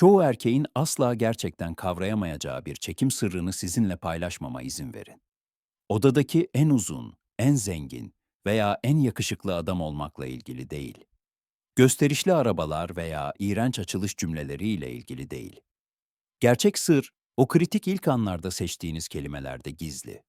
Çoğu erkeğin asla gerçekten kavrayamayacağı bir çekim sırrını sizinle paylaşmama izin verin. Odadaki en uzun, en zengin veya en yakışıklı adam olmakla ilgili değil. Gösterişli arabalar veya iğrenç açılış cümleleriyle ilgili değil. Gerçek sır, o kritik ilk anlarda seçtiğiniz kelimelerde gizli.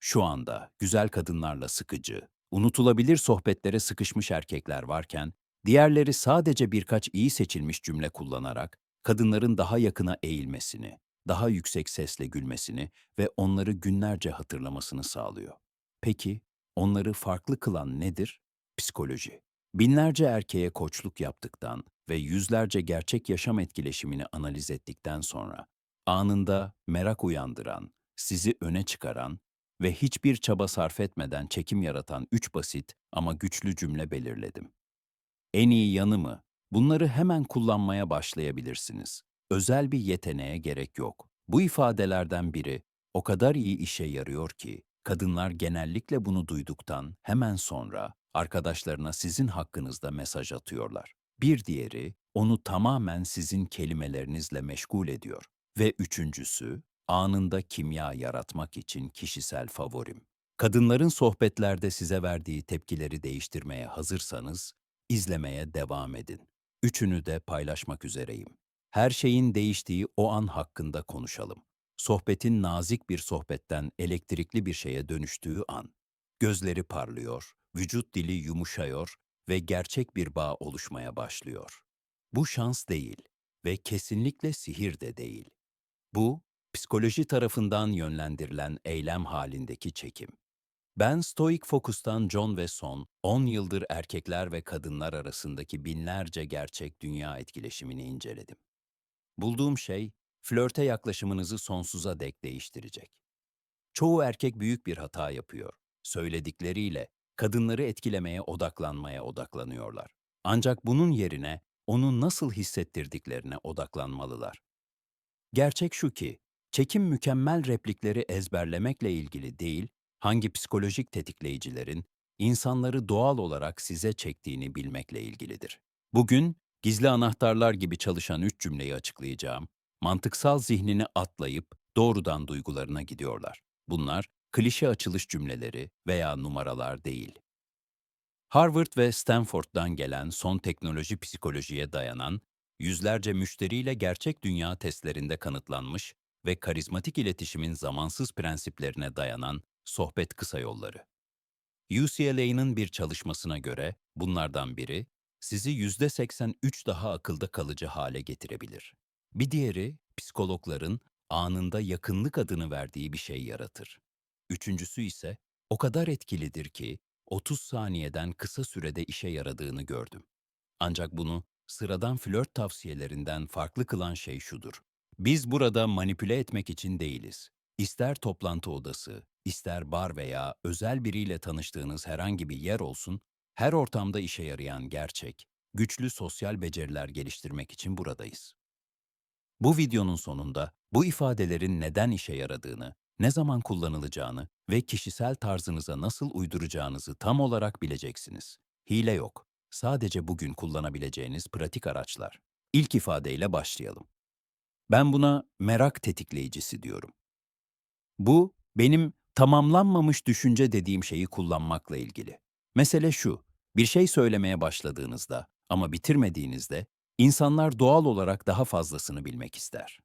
Şu anda güzel kadınlarla sıkıcı, unutulabilir sohbetlere sıkışmış erkekler varken, diğerleri sadece birkaç iyi seçilmiş cümle kullanarak kadınların daha yakına eğilmesini, daha yüksek sesle gülmesini ve onları günlerce hatırlamasını sağlıyor. Peki, onları farklı kılan nedir? Psikoloji. Binlerce erkeğe koçluk yaptıktan ve yüzlerce gerçek yaşam etkileşimini analiz ettikten sonra, anında merak uyandıran, sizi öne çıkaran ve hiçbir çaba sarf etmeden çekim yaratan üç basit ama güçlü cümle belirledim. En iyi yanı mı? Bunları hemen kullanmaya başlayabilirsiniz. Özel bir yeteneğe gerek yok. Bu ifadelerden biri o kadar iyi işe yarıyor ki kadınlar genellikle bunu duyduktan hemen sonra arkadaşlarına sizin hakkınızda mesaj atıyorlar. Bir diğeri onu tamamen sizin kelimelerinizle meşgul ediyor. Ve üçüncüsü anında kimya yaratmak için kişisel favorim. Kadınların sohbetlerde size verdiği tepkileri değiştirmeye hazırsanız İzlemeye devam edin. Üçünü de paylaşmak üzereyim. Her şeyin değiştiği o an hakkında konuşalım. Sohbetin nazik bir sohbetten elektrikli bir şeye dönüştüğü an. Gözleri parlıyor, vücut dili yumuşıyor ve gerçek bir bağ oluşmaya başlıyor. Bu şans değil ve kesinlikle sihir de değil. Bu, psikoloji tarafından yönlendirilen eylem halindeki çekim. Ben Stoic Focus'tan John ve Son, 10 yıldır erkekler ve kadınlar arasındaki binlerce gerçek dünya etkileşimini inceledim. Bulduğum şey, flörte yaklaşımınızı sonsuza dek değiştirecek. Çoğu erkek büyük bir hata yapıyor. Söyledikleriyle kadınları etkilemeye odaklanmaya odaklanıyorlar. Ancak bunun yerine onu nasıl hissettirdiklerine odaklanmalılar. Gerçek şu ki, çekim mükemmel replikleri ezberlemekle ilgili değil, hangi psikolojik tetikleyicilerin insanları doğal olarak size çektiğini bilmekle ilgilidir. Bugün gizli anahtarlar gibi çalışan üç cümleyi açıklayacağım. Mantıksal zihnini atlayıp doğrudan duygularına gidiyorlar. Bunlar klişe açılış cümleleri veya numaralar değil. Harvard ve Stanford'dan gelen son teknoloji psikolojiye dayanan, yüzlerce müşteriyle gerçek dünya testlerinde kanıtlanmış ve karizmatik iletişimin zamansız prensiplerine dayanan sohbet kısa yolları. UCLA'nın bir çalışmasına göre bunlardan biri sizi %83 daha akılda kalıcı hale getirebilir. Bir diğeri psikologların anında yakınlık adını verdiği bir şey yaratır. Üçüncüsü ise o kadar etkilidir ki 30 saniyeden kısa sürede işe yaradığını gördüm. Ancak bunu sıradan flört tavsiyelerinden farklı kılan şey şudur. Biz burada manipüle etmek için değiliz. İster toplantı odası, ister bar veya özel biriyle tanıştığınız herhangi bir yer olsun, her ortamda işe yarayan gerçek, güçlü sosyal beceriler geliştirmek için buradayız. Bu videonun sonunda bu ifadelerin neden işe yaradığını, ne zaman kullanılacağını ve kişisel tarzınıza nasıl uyduracağınızı tam olarak bileceksiniz. Hile yok. Sadece bugün kullanabileceğiniz pratik araçlar. İlk ifadeyle başlayalım. Ben buna merak tetikleyicisi diyorum. Bu, benim tamamlanmamış düşünce dediğim şeyi kullanmakla ilgili. Mesele şu, bir şey söylemeye başladığınızda ama bitirmediğinizde insanlar doğal olarak daha fazlasını bilmek ister.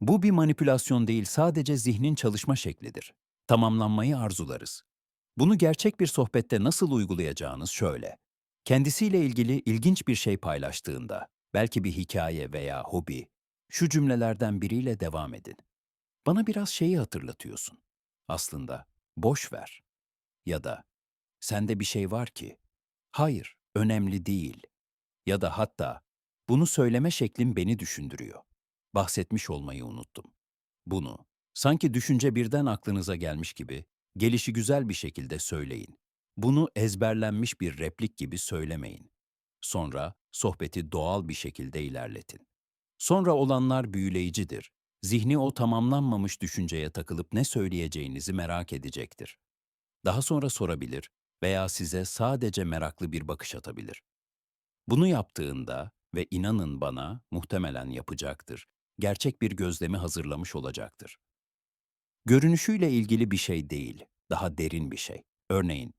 Bu bir manipülasyon değil, sadece zihnin çalışma şeklidir. Tamamlanmayı arzularız. Bunu gerçek bir sohbette nasıl uygulayacağınız şöyle. Kendisiyle ilgili ilginç bir şey paylaştığında, belki bir hikaye veya hobi, şu cümlelerden biriyle devam edin. Bana biraz şeyi hatırlatıyorsun. Aslında boş ver. Ya da sende bir şey var ki. Hayır, önemli değil. Ya da hatta bunu söyleme şeklim beni düşündürüyor. Bahsetmiş olmayı unuttum. Bunu sanki düşünce birden aklınıza gelmiş gibi gelişi güzel bir şekilde söyleyin. Bunu ezberlenmiş bir replik gibi söylemeyin. Sonra sohbeti doğal bir şekilde ilerletin. Sonra olanlar büyüleyicidir zihni o tamamlanmamış düşünceye takılıp ne söyleyeceğinizi merak edecektir. Daha sonra sorabilir veya size sadece meraklı bir bakış atabilir. Bunu yaptığında Ve inanın bana, muhtemelen yapacaktır. Gerçek bir gözlemi hazırlamış olacaktır. Görünüşüyle ilgili bir şey değil, daha derin bir şey. Örneğin,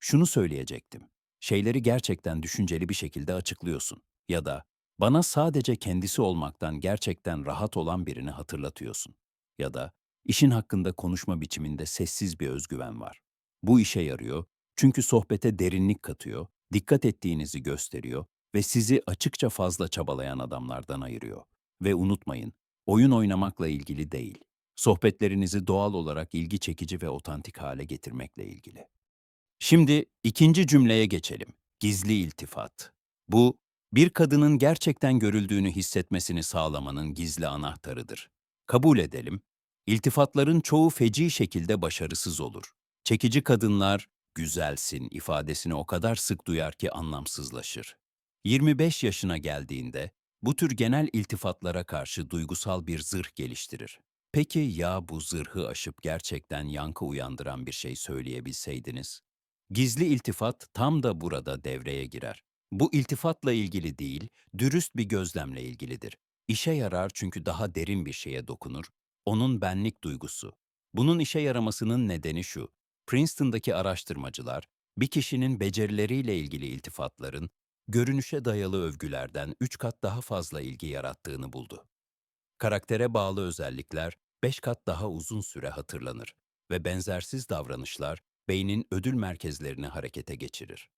şunu söyleyecektim. Şeyleri gerçekten düşünceli bir şekilde açıklıyorsun. Ya da bana sadece kendisi olmaktan gerçekten rahat olan birini hatırlatıyorsun. Ya da işin hakkında konuşma biçiminde sessiz bir özgüven var. Bu işe yarıyor çünkü sohbete derinlik katıyor, dikkat ettiğinizi gösteriyor ve sizi açıkça fazla çabalayan adamlardan ayırıyor. Ve unutmayın, oyun oynamakla ilgili değil, sohbetlerinizi doğal olarak ilgi çekici ve otantik hale getirmekle ilgili. Şimdi ikinci cümleye geçelim. Gizli iltifat. Bu, bir kadının gerçekten görüldüğünü hissetmesini sağlamanın gizli anahtarıdır. Kabul edelim, iltifatların çoğu feci şekilde başarısız olur. Çekici kadınlar, güzelsin ifadesini o kadar sık duyar ki anlamsızlaşır. 25 yaşına geldiğinde, bu tür genel iltifatlara karşı duygusal bir zırh geliştirir. Peki ya bu zırhı aşıp gerçekten yankı uyandıran bir şey söyleyebilseydiniz? Gizli iltifat tam da burada devreye girer. Bu iltifatla ilgili değil, dürüst bir gözlemle ilgilidir. İşe yarar çünkü daha derin bir şeye dokunur. Onun benlik duygusu. Bunun işe yaramasının nedeni şu. Princeton'daki araştırmacılar, bir kişinin becerileriyle ilgili iltifatların, görünüşe dayalı övgülerden üç kat daha fazla ilgi yarattığını buldu. Karaktere bağlı özellikler beş kat daha uzun süre hatırlanır ve benzersiz davranışlar beynin ödül merkezlerini harekete geçirir.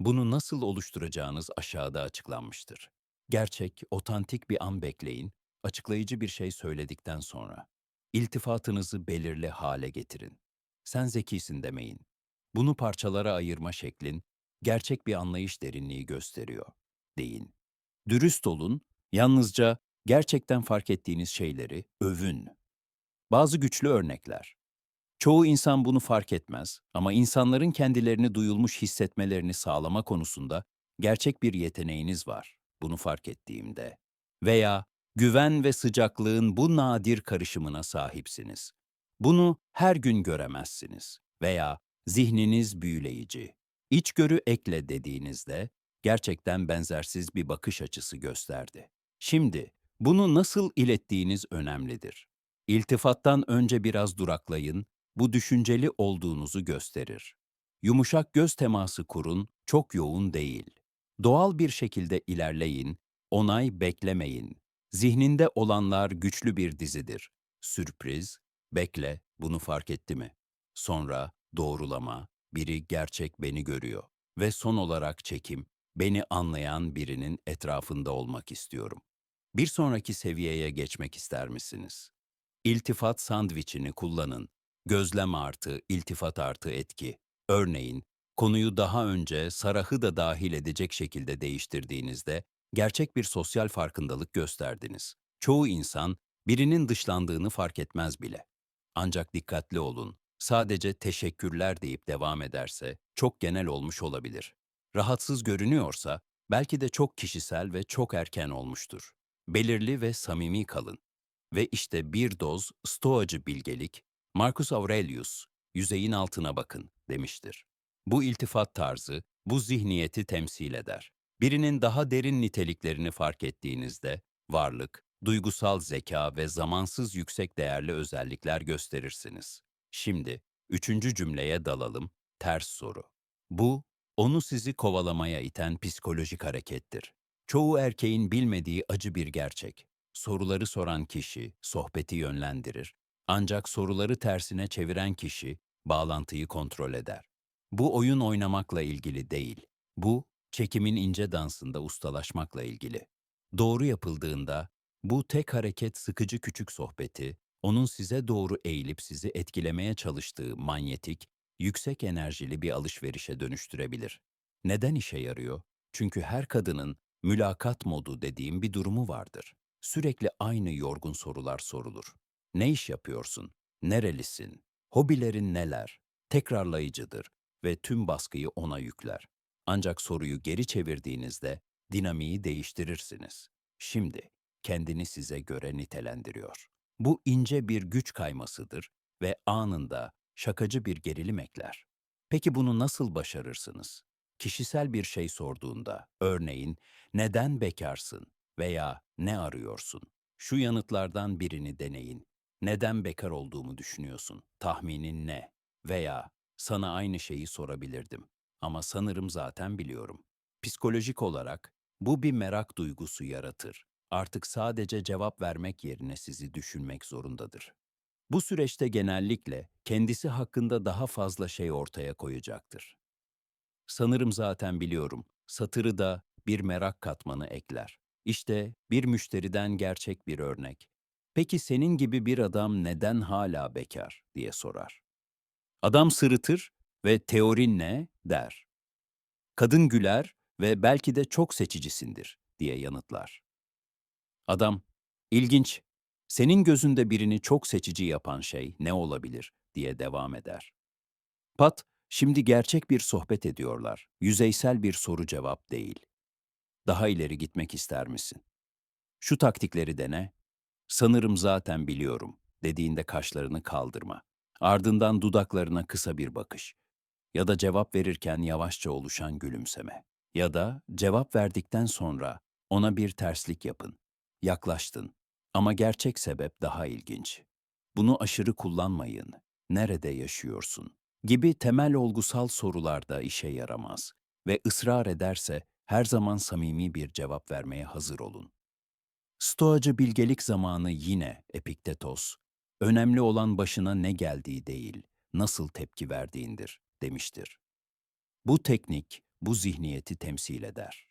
Bunu nasıl oluşturacağınız aşağıda açıklanmıştır. Gerçek, otantik bir an bekleyin, açıklayıcı bir şey söyledikten sonra. İltifatınızı belirli hale getirin. Sen zekisin demeyin. Bunu parçalara ayırma şeklin, gerçek bir anlayış derinliği gösteriyor. Deyin. Dürüst olun, yalnızca gerçekten fark ettiğiniz şeyleri övün. Bazı güçlü örnekler. Çoğu insan bunu fark etmez ama insanların kendilerini duyulmuş hissetmelerini sağlama konusunda gerçek bir yeteneğiniz var. Bunu fark ettiğimde. Veya güven ve sıcaklığın bu nadir karışımına sahipsiniz. Bunu her gün göremezsiniz. Veya zihniniz büyüleyici. İçgörü ekle dediğinizde gerçekten benzersiz bir bakış açısı gösterdi. Şimdi bunu nasıl ilettiğiniz önemlidir. İltifattan önce biraz duraklayın bu düşünceli olduğunuzu gösterir. Yumuşak göz teması kurun, çok yoğun değil. Doğal bir şekilde ilerleyin, onay beklemeyin. Zihninde olanlar güçlü bir dizidir. Sürpriz, bekle, bunu fark etti mi? Sonra doğrulama, biri gerçek beni görüyor. Ve son olarak çekim, beni anlayan birinin etrafında olmak istiyorum. Bir sonraki seviyeye geçmek ister misiniz? İltifat sandviçini kullanın. Gözlem artı, iltifat artı etki. Örneğin, konuyu daha önce Sarah'ı da dahil edecek şekilde değiştirdiğinizde gerçek bir sosyal farkındalık gösterdiniz. Çoğu insan birinin dışlandığını fark etmez bile. Ancak dikkatli olun. Sadece teşekkürler deyip devam ederse çok genel olmuş olabilir. Rahatsız görünüyorsa belki de çok kişisel ve çok erken olmuştur. Belirli ve samimi kalın. Ve işte bir doz stoacı bilgelik Marcus Aurelius, yüzeyin altına bakın demiştir. Bu iltifat tarzı, bu zihniyeti temsil eder. Birinin daha derin niteliklerini fark ettiğinizde, varlık, duygusal zeka ve zamansız yüksek değerli özellikler gösterirsiniz. Şimdi, üçüncü cümleye dalalım, ters soru. Bu, onu sizi kovalamaya iten psikolojik harekettir. Çoğu erkeğin bilmediği acı bir gerçek. Soruları soran kişi, sohbeti yönlendirir ancak soruları tersine çeviren kişi bağlantıyı kontrol eder. Bu oyun oynamakla ilgili değil. Bu çekimin ince dansında ustalaşmakla ilgili. Doğru yapıldığında bu tek hareket sıkıcı küçük sohbeti onun size doğru eğilip sizi etkilemeye çalıştığı manyetik, yüksek enerjili bir alışverişe dönüştürebilir. Neden işe yarıyor? Çünkü her kadının mülakat modu dediğim bir durumu vardır. Sürekli aynı yorgun sorular sorulur. Ne iş yapıyorsun? Nerelisin? Hobilerin neler? Tekrarlayıcıdır ve tüm baskıyı ona yükler. Ancak soruyu geri çevirdiğinizde dinamiği değiştirirsiniz. Şimdi kendini size göre nitelendiriyor. Bu ince bir güç kaymasıdır ve anında şakacı bir gerilim ekler. Peki bunu nasıl başarırsınız? kişisel bir şey sorduğunda, örneğin neden bekarsın veya ne arıyorsun? Şu yanıtlardan birini deneyin. Neden bekar olduğumu düşünüyorsun? Tahminin ne? Veya sana aynı şeyi sorabilirdim ama sanırım zaten biliyorum. Psikolojik olarak bu bir merak duygusu yaratır. Artık sadece cevap vermek yerine sizi düşünmek zorundadır. Bu süreçte genellikle kendisi hakkında daha fazla şey ortaya koyacaktır. Sanırım zaten biliyorum. Satırı da bir merak katmanı ekler. İşte bir müşteriden gerçek bir örnek. Peki senin gibi bir adam neden hala bekar diye sorar. Adam sırıtır ve teorin ne der. Kadın güler ve belki de çok seçicisindir diye yanıtlar. Adam, ilginç, senin gözünde birini çok seçici yapan şey ne olabilir diye devam eder. Pat, şimdi gerçek bir sohbet ediyorlar. Yüzeysel bir soru cevap değil. Daha ileri gitmek ister misin? Şu taktikleri dene. Sanırım zaten biliyorum dediğinde kaşlarını kaldırma. Ardından dudaklarına kısa bir bakış. Ya da cevap verirken yavaşça oluşan gülümseme. Ya da cevap verdikten sonra ona bir terslik yapın. Yaklaştın. Ama gerçek sebep daha ilginç. Bunu aşırı kullanmayın. Nerede yaşıyorsun? Gibi temel olgusal sorularda işe yaramaz ve ısrar ederse her zaman samimi bir cevap vermeye hazır olun. Stoacı bilgelik zamanı yine Epiktetos, önemli olan başına ne geldiği değil, nasıl tepki verdiğindir demiştir. Bu teknik bu zihniyeti temsil eder.